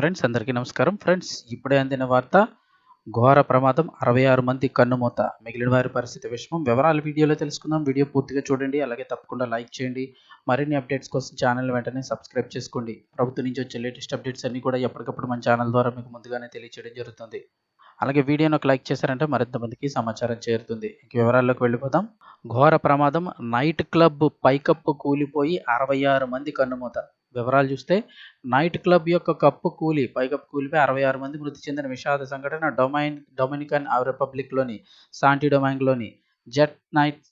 Friends అందరికీ నమస్కారం. Friends ఇప్పుడే అందిన వార్త ఘోర ప్రమాదం అరవై ఆరు మంది కన్నుమూత. మిగిలిన వారి పరిస్థితి విషయం వివరాలు వీడియోలో తెలుసుకుందాం. వీడియో పూర్తిగా చూడండి. అలాగే తప్పకుండా లైక్ చేయండి. మరిన్ని అప్డేట్స్ కోసం ఛానల్ వెంటనే సబ్స్క్రైబ్ చేసుకోండి. ప్రభుత్వం నుంచి వచ్చే లేటెస్ట్ అప్డేట్స్ అన్ని కూడా ఎప్పటికప్పుడు మన ఛానల్ ద్వారా మీకు ముందుగానే తెలియచేయడం జరుగుతుంది. అలాగే వీడియోను ఒక లైక్ చేశారంటే మరింత మందికి సమాచారం చేరుతుంది. ఇంక వివరాల్లోకి వెళ్ళిపోదాం. ఘోర ప్రమాదం. నైట్ క్లబ్ పైకప్పు కూలిపోయి అరవై ఆరు మంది కన్నుమూత. వివరాలు చూస్తే నైట్ క్లబ్ యొక్క కప్పు కూలి పైకప్పు కూలిపై అరవై ఆరు మంది మృతి చెందిన విషాద సంఘటన డొమైన్ డొమినికన్ రిపబ్లిక్లోని సాంటి డొమైన్లోని జెట్ నైట్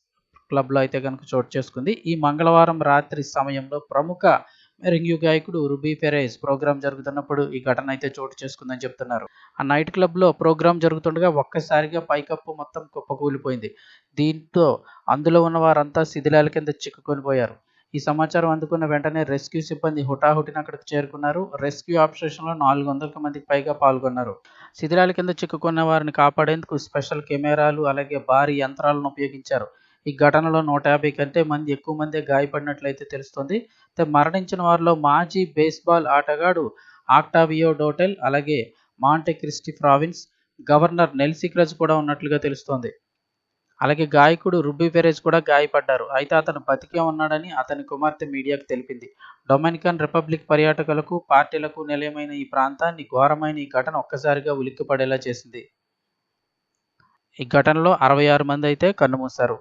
క్లబ్లో అయితే కనుక చోటు చేసుకుంది. ఈ మంగళవారం రాత్రి సమయంలో ప్రముఖ మెరింగ్యూ గాయకుడు రుబీ ఫెరేజ్ ప్రోగ్రామ్ జరుగుతున్నప్పుడు ఈ ఘటన అయితే చోటు చేసుకుందని చెప్తున్నారు. ఆ నైట్ క్లబ్లో ప్రోగ్రాం జరుగుతుండగా ఒక్కసారిగా పైకప్పు మొత్తం కుప్పకూలిపోయింది. దీంతో అందులో ఉన్న వారంతా శిథిలాల కింద చిక్కుకొని పోయారు. ఈ సమాచారం అందుకున్న వెంటనే రెస్క్యూ సిబ్బంది హుటాహుటిన అక్కడికి చేరుకున్నారు. రెస్క్యూ ఆపరేషన్లో నాలుగు వందలకు మందికి పైగా పాల్గొన్నారు. శిథిలాల కింద చిక్కుకున్న వారిని కాపాడేందుకు స్పెషల్ కెమెరాలు అలాగే భారీ యంత్రాలను ఉపయోగించారు. ఈ ఘటనలో నూట యాభై కంటే మంది ఎక్కువ మందే గాయపడినట్లయితే తెలుస్తుంది. మరణించిన వారిలో మాజీ బేస్బాల్ ఆటగాడు ఆక్టావియో డోటెల్ అలాగే Monte Cristi province governor Nelson Cruz కూడా ఉన్నట్లుగా తెలుస్తోంది. అలాగే గాయకుడు రుబ్బీ పెరేజ్ కూడా గాయపడ్డారు. అయితే అతను బతికే ఉన్నాడని అతని కుమార్తె మీడియాకు తెలిపింది. డొమినికన్ రిపబ్లిక్ పర్యాటకులకు పార్టీలకు నిలయమైన ఈ ప్రాంతాన్ని ఘోరమైన ఈ ఘటన ఒక్కసారిగా ఉలిక్కిపడేలా చేసింది. ఈ ఘటనలో అరవై ఆరు మంది అయితే కన్నుమూశారు.